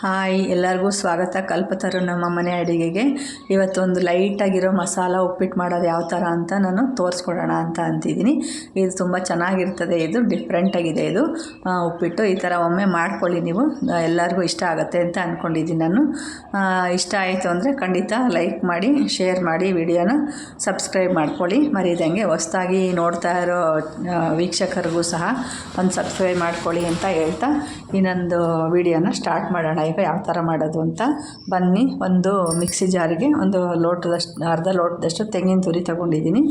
Hi, ಎಲ್ಲರಿಗೂ ಸ್ವಾಗತ. ಕಲ್ಪತರು ನಮ್ಮ ಮನೆ ಅಡುಗೆಗೆ. ಇವತ್ತೊಂದು ಲೈಟಾಗಿರೋ ಮಸಾಲ ಉಪ್ಪಿಟ್ಟು ಮಾಡೋದು ಯಾವ ಥರ ಅಂತ ನಾನು ತೋರಿಸ್ಕೊಡೋಣ ಅಂತ ಅಂತಿದ್ದೀನಿ. ಇದು ತುಂಬ ಚೆನ್ನಾಗಿರ್ತದೆ. ಇದು ಡಿಫ್ರೆಂಟಾಗಿದೆ ಇದು. ಉಪ್ಪಿಟ್ಟು ಈ ಥರ ಒಮ್ಮೆ ಮಾಡ್ಕೊಳ್ಳಿ ನೀವು. ಎಲ್ಲರಿಗೂ ಇಷ್ಟ ಆಗುತ್ತೆ ಅಂತ ಅಂದ್ಕೊಂಡಿದ್ದೀನಿ ನಾನು. ಇಷ್ಟ ಆಯಿತು ಅಂದರೆ ಖಂಡಿತ ಲೈಕ್ ಮಾಡಿ ಶೇರ್ ಮಾಡಿ ವಿಡಿಯೋನ ಸಬ್ಸ್ಕ್ರೈಬ್ ಮಾಡ್ಕೊಳ್ಳಿ. ಮರೀದಂಗೆ ಹೊಸ್ದಾಗಿ ನೋಡ್ತಾ ಇರೋ ವೀಕ್ಷಕರಿಗೂ ಸಹ ಒಂದು ಸಬ್ಸ್ಕ್ರೈಬ್ ಮಾಡ್ಕೊಳ್ಳಿ ಅಂತ ಹೇಳ್ತಾ ಇನ್ನೊಂದು ವಿಡಿಯೋನ ಸ್ಟಾರ್ಟ್ ಮಾಡೋಣ. ಈಗ ಯಾವ ಥರ ಮಾಡೋದು ಅಂತ ಬನ್ನಿ. ಒಂದು ಮಿಕ್ಸಿ ಜಾರಿಗೆ ಒಂದು ಲೋಟದಷ್ಟು, ಅರ್ಧ ಲೋಟದಷ್ಟು ತೆಂಗಿನ ತುರಿ ತೊಗೊಂಡಿದ್ದೀನಿ.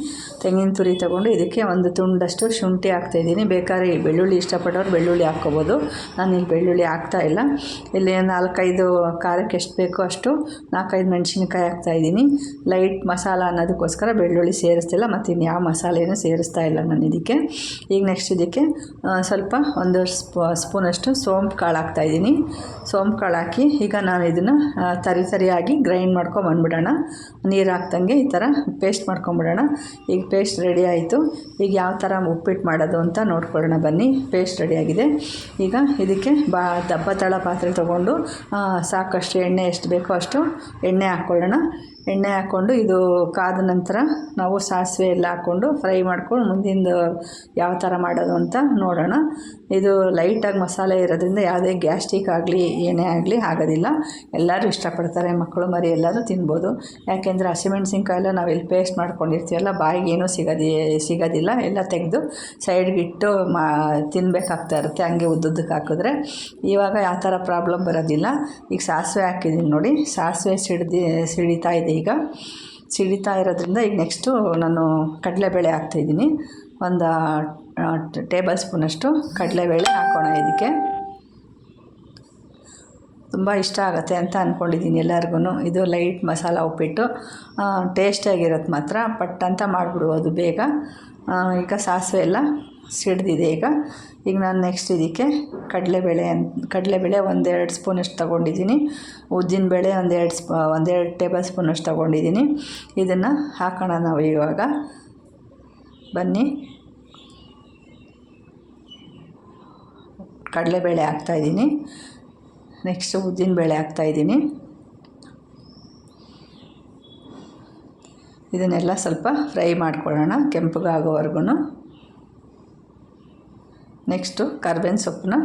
ತೆಂಗಿನ ತುರಿ ತೊಗೊಂಡು ಇದಕ್ಕೆ ಒಂದು ತುಂಡಷ್ಟು ಶುಂಠಿ ಹಾಕ್ತಾಯಿದ್ದೀನಿ ಬೇಕಾದ್ರೆ ಬೆಳ್ಳುಳ್ಳಿ ಇಷ್ಟಪಡೋರು ಬೆಳ್ಳುಳ್ಳಿ ಹಾಕ್ಕೋಬೋದು. ನಾನು ಇಲ್ಲಿ ಬೆಳ್ಳುಳ್ಳಿ ಹಾಕ್ತಾ ಇಲ್ಲ. ಇಲ್ಲಿ ನಾಲ್ಕೈದು ಖಾರಕ್ಕೆ ಎಷ್ಟು ಬೇಕೋ ಅಷ್ಟು ನಾಲ್ಕೈದು ಮೆಣಸಿನಕಾಯಿ ಹಾಕ್ತಾಯಿದ್ದೀನಿ ಲೈಟ್ ಮಸಾಲ ಅನ್ನೋದಕ್ಕೋಸ್ಕರ ಬೆಳ್ಳುಳ್ಳಿ ಸೇರಿಸ್ತಿಲ್ಲ, ಮತ್ತು ಇನ್ಯಾವ ಮಸಾಲೆನೂ ಸೇರಿಸ್ತಾ ಇಲ್ಲ ನಾನು ಇದಕ್ಕೆ. ಈಗ ನೆಕ್ಸ್ಟ್ ಇದಕ್ಕೆ ಸ್ವಲ್ಪ ಒಂದು ಸ್ಪೂ, ಸ್ಪೂನಷ್ಟು ಸೋಂಪು ಕಾಳು ಹಾಕ್ತಾಯಿದ್ದೀನಿ ಸೋಂಪು ಕಾಳು ಹಾಕಿ ಈಗ ನಾನು ಇದನ್ನು ಸರಿ ಸರಿಯಾಗಿ ಗ್ರೈಂಡ್ ಮಾಡ್ಕೊಂಬಂದ್ಬಿಡೋಣ ನೀರು ಹಾಕ್ದಂಗೆ ಈ ಥರ ಪೇಸ್ಟ್ ಮಾಡ್ಕೊಂಬಿಡೋಣ. ಈಗ ಪೇಸ್ಟ್ ರೆಡಿ ಆಯಿತು. ಈಗ ಯಾವ ಥರ ಉಪ್ಪಿಟ್ಟು ಮಾಡೋದು ಅಂತ ನೋಡ್ಕೊಳ್ಳೋಣ ಬನ್ನಿ. ಪೇಸ್ಟ್ ರೆಡಿಯಾಗಿದೆ ಈಗ ಇದಕ್ಕೆ ಬಾ ದಪ್ಪ ತಳ ಪಾತ್ರೆ ತೊಗೊಂಡು ಸಾಕಷ್ಟು ಎಣ್ಣೆ ಎಷ್ಟು ಬೇಕೋ ಅಷ್ಟು ಎಣ್ಣೆ ಹಾಕ್ಕೊಳ್ಳೋಣ. ಎಣ್ಣೆ ಹಾಕ್ಕೊಂಡು ಇದು ಕಾದ ನಂತರ ನಾವು ಸಾಸಿವೆ ಎಲ್ಲ ಹಾಕ್ಕೊಂಡು ಫ್ರೈ ಮಾಡ್ಕೊಂಡು ಮುಂದಿಂದು ಯಾವ ಥರ ಮಾಡೋದು ಅಂತ ನೋಡೋಣ. ಇದು ಲೈಟಾಗಿ ಮಸಾಲೆ ಇರೋದ್ರಿಂದ ಯಾವುದೇ ಗ್ಯಾಸ್ಟ್ರಿಕ್ ಆಗಲಿ, ಏನೇ ಆಗಲಿ ಆಗೋದಿಲ್ಲ. ಎಲ್ಲರೂ ಇಷ್ಟಪಡ್ತಾರೆ, ಮಕ್ಕಳು ಮರಿ ಎಲ್ಲರೂ ತಿನ್ಬೋದು. ಯಾಕೆಂದರೆ ಹಸಿಮೆಣ್ಸಿನ್ಕಾಯಿ ಎಲ್ಲ ನಾವು ಇಲ್ಲಿ ಪೇಸ್ಟ್ ಮಾಡ್ಕೊಂಡಿರ್ತೀವಲ್ಲ, ಬಾಯಿಗೆ ಏನೂ ಸಿಗೋದಿ, ಸಿಗೋದಿಲ್ಲ. ಎಲ್ಲ ತೆಗೆದು ಸೈಡ್ಗೆ ಇಟ್ಟು ಮಾ ತಿನ್ನಬೇಕಾಗ್ತಾ ಇರುತ್ತೆ, ಹಂಗೆ ಉದ್ದುದ್ದಕ್ಕೆ ಹಾಕಿದ್ರೆ. ಇವಾಗ ಯಾವ ಥರ ಪ್ರಾಬ್ಲಮ್ ಬರೋದಿಲ್ಲ. ಈಗ ಸಾಸಿವೆ ಹಾಕಿದ್ದೀನಿ ನೋಡಿ. ಸಾಸಿವೆ ಸಿಡ್ದು, ಸಿಡಿತಾ ಇದೆ ಈಗ ಸಿಡಿತಾ ಇರೋದ್ರಿಂದ ಈಗ ನೆಕ್ಸ್ಟು ನಾನು ಕಡಲೆಬೇಳೆ ಹಾಕ್ತಾಯಿದ್ದೀನಿ. ಒಂದು ಟೇಬಲ್ ಸ್ಪೂನಷ್ಟು ಕಡಲೆಬೇಳೆ ಹಾಕೋಣ ಇದಕ್ಕೆ. ತುಂಬ ಇಷ್ಟ ಆಗುತ್ತೆ ಅಂತ ಅಂದ್ಕೊಂಡಿದ್ದೀನಿ ಎಲ್ಲರಿಗೂ ಇದು ಲೈಟ್ ಮಸಾಲ ಉಪ್ಪಿಟ್ಟು. ಟೇಸ್ಟಿಯಾಗಿರೋದು ಮಾತ್ರ ಪಟ್ ಅಂತ ಬೇಗ. ಈಗ ಸಾಸಿವೆ ಎಲ್ಲ ಸಿಡ್ದಿದೆ ಈಗ. ಈಗ ನಾನು ನೆಕ್ಸ್ಟ್ ಇದಕ್ಕೆ ಕಡಲೆಬೇಳೆ ಅಂತ ಕಡಲೆಬೇಳೆ ಒಂದೆರಡು ಸ್ಪೂನಷ್ಟು ತೊಗೊಂಡಿದ್ದೀನಿ. ಉದ್ದಿನಬೇಳೆ ಒಂದೆರಡು ಸ್ಪ ಒಂದೆರಡು ಟೇಬಲ್ ಸ್ಪೂನಷ್ಟು ತೊಗೊಂಡಿದ್ದೀನಿ. ಇದನ್ನು ಹಾಕೋಣ ನಾವು ಇವಾಗ. ಬನ್ನಿ. ಕಡಲೆಬೇಳೆ ಹಾಕ್ತಾಯಿದ್ದೀನಿ ನೆಕ್ಸ್ಟ್ ಉದ್ದಿನಬೇಳೆ ಹಾಕ್ತಾಯಿದ್ದೀನಿ ಇದನ್ನೆಲ್ಲ ಸ್ವಲ್ಪ ಫ್ರೈ ಮಾಡ್ಕೊಳ್ಳೋಣ ಕೆಂಪಗಾಗೋವರೆಗೂ ನೆಕ್ಸ್ಟು ಕರ್ಬೇವಿನ ಸೊಪ್ಪನ್ನ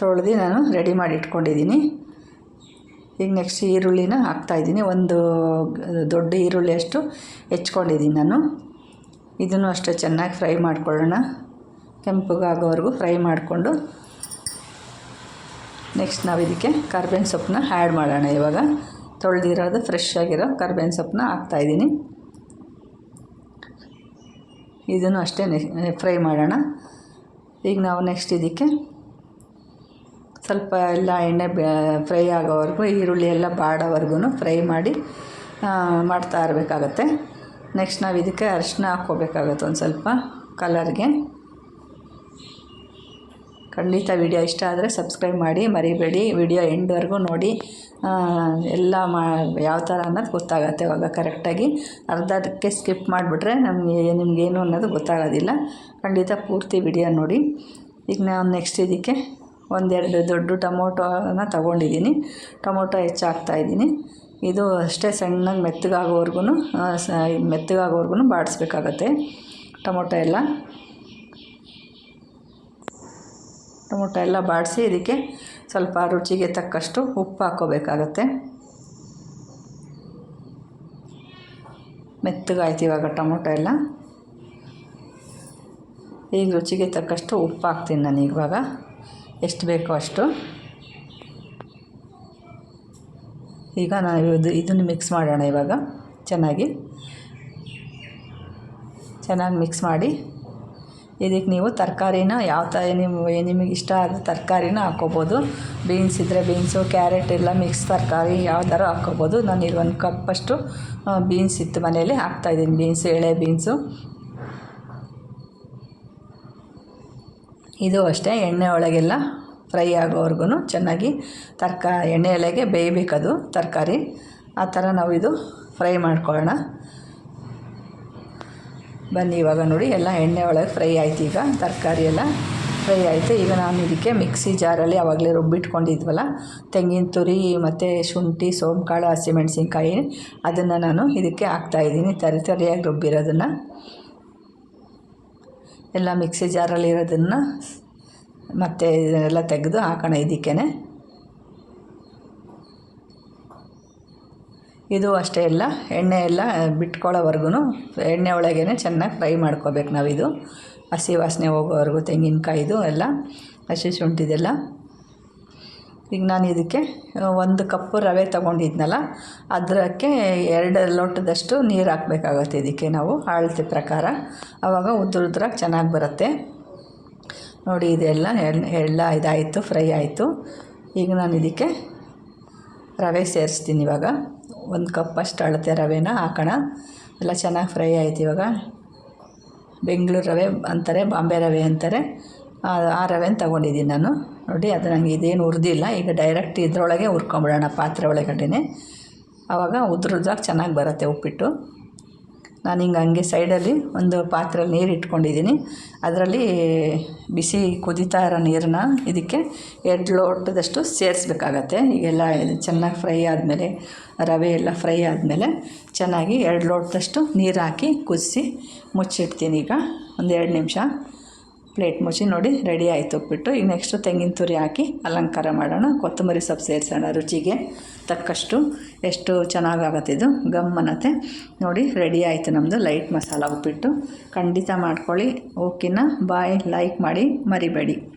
ತೊಳೆದು ನಾನು ರೆಡಿ ಮಾಡಿ ಇಟ್ಕೊಂಡಿದ್ದೀನಿ. ಈಗ ನೆಕ್ಸ್ಟ್ ಈರುಳ್ಳಿನ ಹಾಕ್ತಾಯಿದ್ದೀನಿ ಒಂದು ದೊಡ್ಡ ಈರುಳ್ಳಿ ಅಷ್ಟು ಹೆಚ್ಕೊಂಡಿದ್ದೀನಿ ನಾನು. ಇದನ್ನು ಅಷ್ಟೇ ಚೆನ್ನಾಗಿ ಫ್ರೈ ಮಾಡ್ಕೊಳ್ಳೋಣ. ಕೆಂಪಗಾಗೋವರೆಗೂ ಫ್ರೈ ಮಾಡಿಕೊಂಡು. ನೆಕ್ಸ್ಟ್ ನಾವು ಇದಕ್ಕೆ ಕರ್ಬೇವಿನ ಸೊಪ್ಪನ್ನ ಆ್ಯಡ್ ಮಾಡೋಣ ಇವಾಗ. ತೊಳೆದಿರೋದು ಫ್ರೆಶ್ ಆಗಿರೋ ಕರ್ಬೇವಿನ ಸೊಪ್ಪನ್ನ ಹಾಕ್ತಾಯಿದ್ದೀನಿ ಇದನ್ನು ಅಷ್ಟೇ ಫ್ರೈ ಮಾಡೋಣ. ಈಗ ನಾವು ನೆಕ್ಸ್ಟ್ ಇದಕ್ಕೆ ಸ್ವಲ್ಪ ಎಲ್ಲ ಎಣ್ಣೆ ಫ್ರೈ ಆಗೋವರೆಗೂ ಈರುಳ್ಳಿ ಎಲ್ಲ ಬಾಡೋವರೆಗೂ ಫ್ರೈ ಮಾಡಿ ಮಾಡ್ತಾ ಇರಬೇಕಾಗತ್ತೆ. ನೆಕ್ಸ್ಟ್ ನಾವು ಇದಕ್ಕೆ ಅರಿಶಿನ ಹಾಕ್ಕೋಬೇಕಾಗತ್ತೆ ಒಂದು ಸ್ವಲ್ಪ ಕಲರ್ಗೆ ಖಂಡಿತ ವಿಡಿಯೋ ಇಷ್ಟ ಆದರೆ ಸಬ್ಸ್ಕ್ರೈಬ್ ಮಾಡಿ, ಮರಿಬೇಡಿ. ವಿಡಿಯೋ ಎಂಡ್ವರೆಗೂ ನೋಡಿ. ಎಲ್ಲ ಮಾ, ಯಾವ ಥರ ಅನ್ನೋದು ಗೊತ್ತಾಗತ್ತೆ ಇವಾಗ ಕರೆಕ್ಟಾಗಿ. ಅರ್ಧಕ್ಕೆ ಸ್ಕಿಪ್ ಮಾಡಿಬಿಟ್ರೆ ನಮಗೆ ನಿಮಗೇನು ಅನ್ನೋದು ಗೊತ್ತಾಗೋದಿಲ್ಲ. ಖಂಡಿತ ಪೂರ್ತಿ ವಿಡಿಯೋ ನೋಡಿ. ಈಗ ನಾನು ನೆಕ್ಸ್ಟ್ ಇದಕ್ಕೆ ಒಂದೆರಡು ದೊಡ್ಡ ಟೊಮೊಟೊನ ತಗೊಂಡಿದ್ದೀನಿ. ಟೊಮೊಟೊ ಹೆಚ್ಚಾಗ್ತಾಯಿದ್ದೀನಿ ಇದು ಅಷ್ಟೇ ಸಣ್ಣಗೆ ಮೆತ್ತಗಾಗೋವರೆಗೂ ಸ ಮೆತ್ತಗಾಗೋವರೆಗೂ ಬಾಡಿಸ್ಬೇಕಾಗತ್ತೆ. ಟೊಮೊಟೊ ಎಲ್ಲ. ಟೊಮೊಟೊ ಎಲ್ಲ ಬಾಡಿಸಿ ಇದಕ್ಕೆ ಸ್ವಲ್ಪ ರುಚಿಗೆ ತಕ್ಕಷ್ಟು ಉಪ್ಪು ಹಾಕ್ಕೋಬೇಕಾಗತ್ತೆ ಮೆತ್ತಗಾಯ್ತು ಇವಾಗ ಟೊಮೊಟೊ ಎಲ್ಲ. ಈಗ ರುಚಿಗೆ ತಕ್ಕಷ್ಟು ಉಪ್ಪು ಹಾಕ್ತೀನಿ ನಾನು ಇವಾಗ. ಎಷ್ಟು ಬೇಕೋ ಅಷ್ಟು. ಈಗ ನಾವು ಇದು ಇದನ್ನು ಮಿಕ್ಸ್ ಮಾಡೋಣ ಇವಾಗ. ಚೆನ್ನಾಗಿ. ಚೆನ್ನಾಗಿ ಮಿಕ್ಸ್ ಮಾಡಿ ಇದಕ್ಕೆ ನೀವು ತರಕಾರಿನ ಯಾವ ಥರ ನೀವು ನಿಮಗೆ ಇಷ್ಟ ಆದ ತರಕಾರಿನ ಹಾಕ್ಕೋಬೋದು. ಬೀನ್ಸ್ ಇದ್ದರೆ ಬೀನ್ಸು ಕ್ಯಾರೆಟ್ ಎಲ್ಲ ಮಿಕ್ಸ್ ತರಕಾರಿ ಯಾವ್ದಾರು ಹಾಕ್ಕೋಬೋದು. ನಾನು ಇಲ್ಲಿ ಒಂದು ಕಪ್ಪಷ್ಟು ಬೀನ್ಸ್ ಇತ್ತು ಮನೆಯಲ್ಲಿ ಹಾಕ್ತಾಯಿದ್ದೀನಿ ಬೀನ್ಸ್ ಎಳೆ ಬೀನ್ಸು ಇದು ಅಷ್ಟೇ, ಎಣ್ಣೆ ಒಳಗೆಲ್ಲ ಫ್ರೈ ಆಗೋವರೆಗೂ ಚೆನ್ನಾಗಿ ತರ್ಕ, ಎಣ್ಣೆ ಎಲೆಗೆ ಬೇಯಬೇಕದು ತರಕಾರಿ. ಆ ಥರ ನಾವು ಇದು ಫ್ರೈ ಮಾಡ್ಕೊಳ್ಳೋಣ. ಬನ್ನಿ, ಇವಾಗ ನೋಡಿ, ಎಲ್ಲ ಎಣ್ಣೆ ಒಳಗೆ ಫ್ರೈ ಆಯ್ತು ಈಗ, ತರಕಾರಿ ಎಲ್ಲ ಫ್ರೈ ಆಯಿತು. ಈಗ ನಾನು ಇದಕ್ಕೆ ಮಿಕ್ಸಿ ಜಾರಲ್ಲಿ ಆವಾಗಲೇ ರುಬ್ಬಿಟ್ಕೊಂಡಿದ್ವಲ್ಲ, ತೆಂಗಿನ ತುರಿ ಮತ್ತು ಶುಂಠಿ, ಸೋಂಕಾಳು ಹಸಿಮೆಣಸಿನ್ಕಾಯಿ ಅದನ್ನು ನಾನು ಇದಕ್ಕೆ ಹಾಕ್ತಾಯಿದ್ದೀನಿ ತರಿ ತರಿಯಾಗಿ ರುಬ್ಬಿರೋದನ್ನು, ಎಲ್ಲ ಮಿಕ್ಸಿ ಜಾರಲ್ಲಿರೋದನ್ನು ಮತ್ತು ಇದನ್ನೆಲ್ಲ ತೆಗೆದು ಹಾಕೋಣ ಇದಕ್ಕೇ ಇದು ಅಷ್ಟೇ ಎಲ್ಲ, ಎಣ್ಣೆ ಎಲ್ಲ ಬಿಟ್ಕೊಳ್ಳೋವರೆಗೂ ಎಣ್ಣೆ ಒಳಗೇ ಚೆನ್ನಾಗಿ ಫ್ರೈ ಮಾಡ್ಕೋಬೇಕು ನಾವಿದು. ಹಸಿ ವಾಸನೆ ಹೋಗೋವರೆಗೂ ತೆಂಗಿನಕಾಯಿದು ಎಲ್ಲ, ಹಸಿ ಶುಂಠಿದೆಲ್ಲ. ಈಗ ನಾನು ಇದಕ್ಕೆ ಒಂದು ಕಪ್ಪು ರವೆ ತೊಗೊಂಡಿದ್ನಲ್ಲ ಅದಕ್ಕೆ ಎರಡು ಲೋಟದಷ್ಟು ನೀರು ಹಾಕ್ಬೇಕಾಗತ್ತೆ ಇದಕ್ಕೆ ನಾವು ಅಳತೆ ಪ್ರಕಾರ. ಆವಾಗ ಉದ್ರ ಉದ್ರಾಗಿ ಚೆನ್ನಾಗಿ ಬರುತ್ತೆ. ನೋಡಿ, ಇದೆಲ್ಲ ಎಲ್ಲ ಇದಾಯಿತು, ಫ್ರೈ ಆಯಿತು. ಈಗ ನಾನು ಇದಕ್ಕೆ ರವೆ ಸೇರಿಸ್ತೀನಿ ಇವಾಗ. ಒಂದು ಕಪ್ಪಷ್ಟು ಅಳತೆ ರವೆನ ಹಾಕೋಣ. ಎಲ್ಲ ಚೆನ್ನಾಗಿ ಫ್ರೈ ಆಯ್ತು ಇವಾಗ. ಬೆಂಗಳೂರು ರವೆ ಅಂತಾರೆ, ಬಾಂಬೆ ರವೆ ಅಂತಾರೆ. ಆ ರವೆನ ತೊಗೊಂಡಿದ್ದೀನಿ ನಾನು. ನೋಡಿ, ಅದು ನನಗೆ ಇದೇನು ಉರಿದಿಲ್ಲ ಈಗ ಡೈರೆಕ್ಟ್ ಇದರೊಳಗೆ ಹುರ್ಕೊಂಬಿಡೋಣ ಪಾತ್ರೆ ಒಳಗಡೆ ಆವಾಗ ಉದ್ರದಾಗ ಚೆನ್ನಾಗಿ ಬರುತ್ತೆ ಉಪ್ಪಿಟ್ಟು. ನಾನು ಹಿಂಗೆ ಹಂಗೆ ಸೈಡಲ್ಲಿ ಒಂದು ಪಾತ್ರೆಯಲ್ಲಿ ನೀರು ಇಟ್ಕೊಂಡಿದ್ದೀನಿ. ಅದರಲ್ಲಿ ಬಿಸಿ ಕುದೀತಾ ಇರೋ ನೀರನ್ನ ಇದಕ್ಕೆ ಎರಡು ಲೋಟದಷ್ಟು ಸೇರಿಸ್ಬೇಕಾಗತ್ತೆ. ಈಗೆಲ್ಲ ಚೆನ್ನಾಗಿ ಫ್ರೈ ಆದಮೇಲೆ, ರವೆ ಎಲ್ಲ ಫ್ರೈ ಆದಮೇಲೆ ಚೆನ್ನಾಗಿ ಎರಡು ಲೋಟದಷ್ಟು ನೀರು ಹಾಕಿ ಕುದಿಸಿ ಮುಚ್ಚಿಡ್ತೀನಿ ಈಗ. ಒಂದು ಎರಡು ನಿಮಿಷ. ಪ್ಲೇಟ್ ಮುಚ್ಚಿ ನೋಡಿ ರೆಡಿ ಆಯಿತು ಉಪ್ಪಿಟ್ಟು ಈಗ ನೆಕ್ಸ್ಟ್ ತೆಂಗಿನ ತುರಿ ಹಾಕಿ ಅಲಂಕಾರ ಮಾಡೋಣ. ಕೊತ್ತಂಬರಿ ಸೊಪ್ಪು ಸೇರಿಸೋಣ ರುಚಿಗೆ. ತಕ್ಕಷ್ಟು ಎಷ್ಟು ಚೆನ್ನಾಗಾಗತ್ತಿದ್ದು ಅನ್ನತ್ತೆ ನೋಡಿ ರೆಡಿ ಆಯಿತು ನಮ್ಮದು ಲೈಟ್ ಮಸಾಲ ಉಪ್ಪಿಟ್ಟು. ಖಂಡಿತ ಮಾಡ್ಕೊಳ್ಳಿ. ಓಕೆನಾ? ಬಾಯ್. ಲೈಕ್ ಮಾಡಿ. ಮರಿಬೇಡಿ.